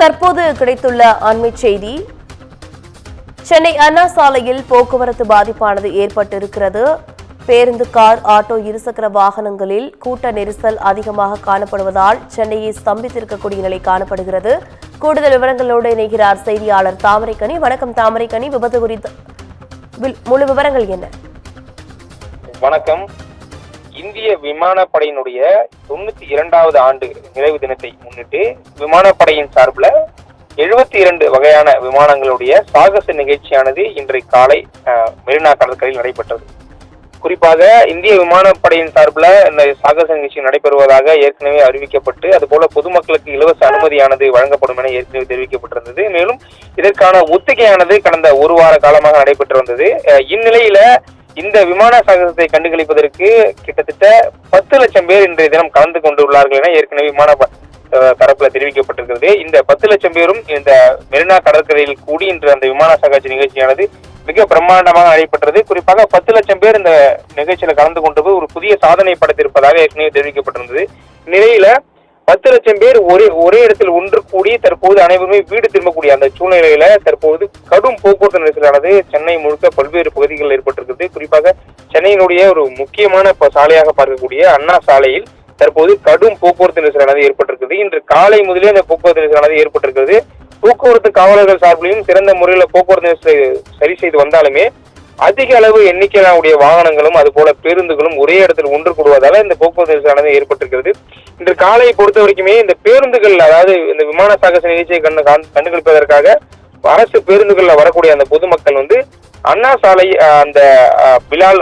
தற்போது கிடைத்துள்ள அண்மை செய்தி. சென்னை அண்ணா சாலையில் போக்குவரத்து பாதிப்பானது ஏற்பட்டிருக்கிறது. பேருந்து கார் ஆட்டோ இருசக்கர வாகனங்களில் கூட்ட நெரிசல் அதிகமாக காணப்படுவதால் சென்னையை ஸ்தம்பித்திருக்கக்கூடிய நிலை காணப்படுகிறது. கூடுதல் விவரங்களோடு இணைகிறார் செய்தியாளர் தாமரைக்கனி. வணக்கம் தாமரைக்கனி. விபத்து குறித்த முழு விவரங்கள் என்ன? வணக்கம். இந்திய விமானப்படையினுடைய தொண்ணூத்தி இரண்டாவது ஆண்டு நிறைவு தினத்தை முன்னிட்டு விமானப்படையின் சார்பில் எழுபத்தி இரண்டு வகையான விமானங்களுடைய சாகச நிகழ்ச்சியானது இன்றை காலை மெரினா கடற்கரையில் நடைபெற்றது. குறிப்பாக இந்திய விமானப்படையின் சார்பில் இந்த சாகச நிகழ்ச்சி நடைபெறுவதாக ஏற்கனவே அறிவிக்கப்பட்டு அதுபோல பொதுமக்களுக்கு இலவச அனுமதியானது வழங்கப்படும் என ஏற்கனவே தெரிவிக்கப்பட்டிருந்தது. மேலும் இதற்கான ஒத்திகையானது கடந்த ஒரு வார காலமாக நடைபெற்று வந்தது. இந்நிலையில இந்த விமான சாகசத்தை கண்டுகளிப்பதற்கு கிட்டத்தட்ட பத்து லட்சம் பேர் இன்றைய தினம் கலந்து கொண்டுள்ளார்கள் என ஏற்கனவே விமான தரப்புல தெரிவிக்கப்பட்டிருக்கிறது. இந்த பத்து லட்சம் பேரும் இந்த மெரினா கடற்கரையில் கூடி இன்று அந்த விமான சாகச நிகழ்ச்சியானது மிக பிரம்மாண்டமாக நடைபெற்றது. குறிப்பாக பத்து லட்சம் பேர் இந்த நிகழ்ச்சியில கலந்து கொண்டது ஒரு புதிய சாதனை படைத்திருப்பதாக ஏற்கனவே தெரிவிக்கப்பட்டிருந்தது. நிலையில பத்து லட்சம் பேர் ஒரே ஒரே இடத்தில் ஒன்று கூடி தற்போது அனைவருமே வீடு திரும்பக்கூடிய அந்த சூழ்நிலையில தற்போது கடும் போக்குவரத்து நெரிசலானது சென்னை முழுக்க பல்வேறு பகுதிகளில் ஏற்பட்டிருக்கிறது. குறிப்பாக சென்னையினுடைய ஒரு முக்கியமான சாலையாக பார்க்கக்கூடிய அண்ணா சாலையில் தற்போது கடும் போக்குவரத்து நெரிசலானது ஏற்பட்டிருக்கிறது. இன்று காலை முதலே அந்த போக்குவரத்து நெரிசலானது ஏற்பட்டிருக்கிறது. போக்குவரத்து காவலர்கள் சார்பிலையும் சிறந்த முறையில் போக்குவரத்து சரி செய்து வந்தாலுமே அதிக அளவு எண்ணிக்கையிலான வாகனங்களும் அதுபோல பேருந்துகளும் ஒரே இடத்தில் ஒன்று கூடுவதால இந்த போக்குவரத்து நெரிசலானது ஏற்பட்டிருக்கிறது. இன்று காலையை பொறுத்த வரைக்குமே இந்த பேருந்துகள் அதாவது இந்த விமான சாகச நிகழ்ச்சியை கண்டு காண்- கண்டுகளிப்பதற்காக அரசு பேருந்துகள்ல வரக்கூடிய அந்த பொதுமக்கள் வந்து அண்ணா சாலை அந்த பிலால்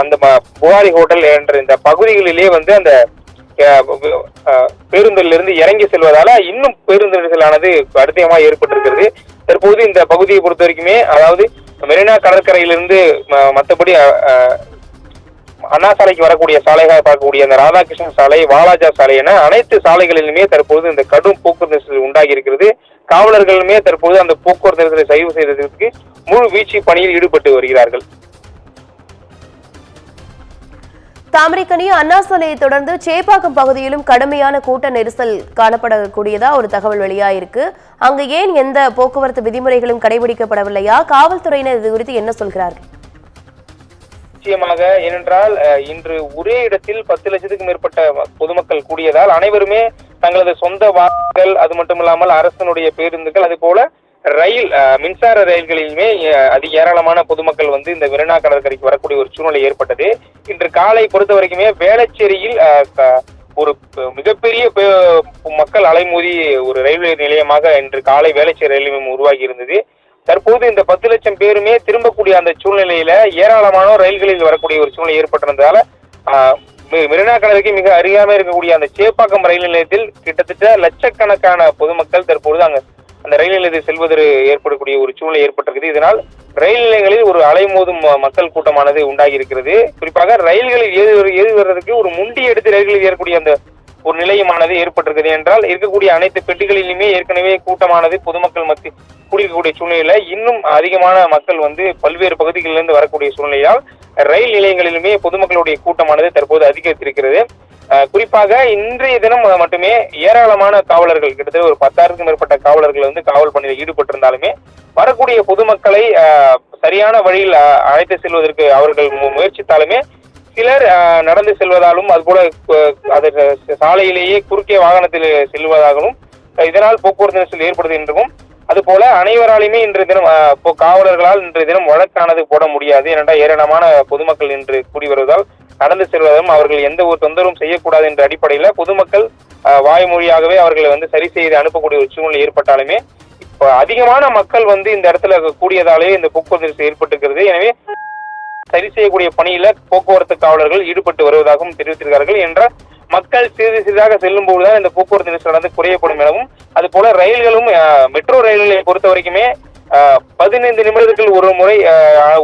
அந்த ம- புகாரி ஹோட்டல் என்ற இந்த பகுதிகளிலே வந்து அந்த அஹ், பேருந்திலிருந்து இறங்கி செல்வதால இன்னும் பேருந்து நெரிசலானது அதிகமாக ஏற்பட்டிருக்கிறது. தற்போது இந்த பகுதியை பொறுத்த வரைக்குமே அதாவது மெரினா கடற்கரையிலிருந்து ம- அண்ணா சாலைக்கு வரக்கூடிய சாலையாக பார்க்கக்கூடிய அந்த ராதாகிருஷ்ணன் சாலை வாலாஜா சாலை என அனைத்து சாலைகளிலுமே தற்போது இந்த கடும் போக்குவரத்து நெரிசல் உண்டாகி இருக்கிறது காவலர்களுமே தற்போது அந்த போக்குவரத்து நெரிசலை சைவு செய்வதற்கு முழு வீழ்ச்சி பணியில் ஈடுபட்டு வருகிறார்கள். தாமரைக்கனி அண்ணா சாலையை தொடர்ந்து சேப்பாக்கம் பகுதியிலும் கடுமையான கூட்ட நெரிசல் காணப்படக்கூடியதா ஒரு தகவல் வெளியாயிருக்கு. அங்கு ஏன் எந்த போக்குவரத்து விதிமுறைகளும் கடைபிடிக்கப்படவில்லையா? காவல்துறையினர் இது குறித்து என்ன சொல்கிறார்கள்? நிச்சயமாக ஏனென்றால் இன்று ஒரே இடத்தில் பத்து லட்சத்துக்கு மேற்பட்ட பொதுமக்கள் கூடியதால் அனைவருமே தங்களது சொந்த வாகனங்கள் அது மட்டுமில்லாமல் அரசனுடைய பேருந்துகள் அது போல ரயில் மின்சார ரயில்களிலுமே அதி ஏராளமான பொதுமக்கள் வந்து இந்த மெரினா கடற்கரைக்கு வரக்கூடிய ஒரு சூழ்நிலை ஏற்பட்டது. இன்று காலை பொறுத்த வரைக்குமே வேளச்சேரியில் ஒரு மிகப்பெரிய மக்கள் அலைமோதி ஒரு ரயில்வே நிலையமாக இன்று காலை வேளச்சேரி ரயில் நிலையம் உருவாகி இருந்தது. தற்போது இந்த பத்து லட்சம் பேருமே திரும்பக்கூடிய அந்த சூழ்நிலையில ஏராளமானோர் ரயில்களில் வரக்கூடிய ஒரு சூழ்நிலை ஏற்பட்டிருந்ததால மெ- மெரினா கடலுக்கு மிக அருகாமல் இருக்கக்கூடிய அந்த சேப்பாக்கம் ரயில் நிலையத்தில் கிட்டத்தட்ட லட்சக்கணக்கான பொதுமக்கள் தற்பொழுது அங்க அந்த ரயில் நிலையத்தில் செல்வதற்கு ஏற்படக்கூடிய ஒரு சூழ்நிலை ஏற்பட்டிருக்குது. இதனால் ரயில் நிலையங்களில் ஒரு அலைமோதும் மக்கள் கூட்டமானது உண்டாகி இருக்கிறது. குறிப்பாக ரயில்களில் ஏறி வரு- ஏறி வர்றதுக்கு ஒரு முண்டி எடுத்து ரயில்களில் ஏறக்கூடிய அந்த ஒரு நிலையமானது ஏற்பட்டிருக்குது என்றால் இருக்கக்கூடிய அனைத்து பெட்டிகளிலுமே ஏற்கனவே கூட்டமானது பொதுமக்கள் மத்திய கூடியிருக்கக்கூடிய சூழ்நிலையில இன்னும் அதிகமான மக்கள் வந்து பல்வேறு பகுதிகளிலிருந்து வரக்கூடிய சூழ்நிலையால் ரயில் நிலையங்களிலுமே பொதுமக்களுடைய கூட்டமானது தற்போது அதிகரித்திருக்கிறது. குறிப்பாக இன்றைய தினம் மட்டுமே ஏராளமான காவலர்கள் கிட்டத்தட்ட ஒரு பத்தாயிரத்துக்கும் மேற்பட்ட காவலர்கள் வந்து காவல் பணியில் ஈடுபட்டிருந்தாலுமே வரக்கூடிய பொதுமக்களை சரியான வழியில் அழைத்து செல்வதற்கு அவர்கள் முயற்சித்தாலுமே சிலர் நடந்து செல்வதாலும் அதுபோல அஹ், அது சாலையிலேயே குறுக்கே வாகனத்தில் செல்வதாகவும் இதனால் போக்குவரத்து நெரிசல் ஏற்படுது என்றும் அதுபோல அனைவராலுமே இன்றைய தினம் காவலர்களால் இன்றைய தினம் வழக்கானது போட முடியாது ஏனென்றால் ஏராளமான பொதுமக்கள் இன்று கூடி வருவதால் நடந்து செல்வதும் அவர்கள் எந்த ஒரு தொந்தரவும் செய்யக்கூடாது என்ற அடிப்படையில் பொதுமக்கள் வாய்மொழியாகவே அவர்களை வந்து சரி செய்து அனுப்பக்கூடிய ஒரு சூழ்நிலை ஏற்பட்டாலுமே இப்போ அதிகமான மக்கள் வந்து இந்த இடத்துல கூடியதாலே இந்த போக்குவரத்து நெரிசல் ஏற்பட்டிருக்கிறது எனவே சரி செய்யக்கூடிய பணியில போக்குவரத்து காவலர்கள் ஈடுபட்டு வருவதாகவும் தெரிவித்திருக்கிறார்கள். என்ற மக்கள் சிறிது சிறிதாக செல்லும் போதுதான் இந்த போக்குவரத்து நெரிசல் வந்து குறையப்படும் எனவும் அது போல ரயில்களும் மெட்ரோ ரயில்களை பொறுத்த வரைக்குமே பதினைந்து நிமிடத்துக்கு ஒரு முறை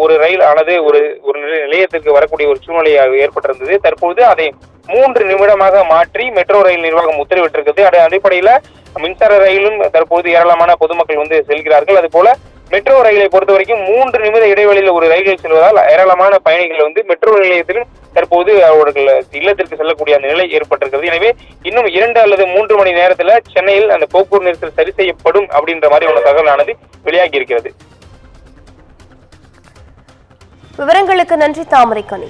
ஒரு ரயில் ஆனது ஒரு ஒரு நிலையத்திற்கு வரக்கூடிய ஒரு சூழ்நிலை ஏற்பட்டிருந்தது. தற்போது அதை மூன்று நிமிடமாக மாற்றி மெட்ரோ ரயில் நிர்வாகம் உத்தரவிட்டிருக்கிறது. அதன் அடிப்படையில மின்சார ரயிலும் தற்போது ஏராளமான பொதுமக்கள் வந்து செல்கிறார்கள். அது போல மெட்ரோ ரயிலை பொறுத்த வரைக்கும் மூன்று நிமிட இடைவெளியில் ஒரு ரயில்கள் செல்வதால் ஏராளமான பயணிகள் வந்து மெட்ரோ நிலையத்திலும் தற்போது அவர்கள் இல்லத்திற்கு செல்லக்கூடிய அந்த நிலை ஏற்பட்டிருக்கிறது. எனவே இன்னும் இரண்டு அல்லது மூன்று மணி நேரத்தில் சென்னையில் அந்த போக்குவரத்து நெரிசல் சரி செய்யப்படும் அப்படின்ற மாதிரி ஒரு தகவலானது வெளியாகி இருக்கிறது விவரங்களுக்கு நன்றி தாமரைக்கணி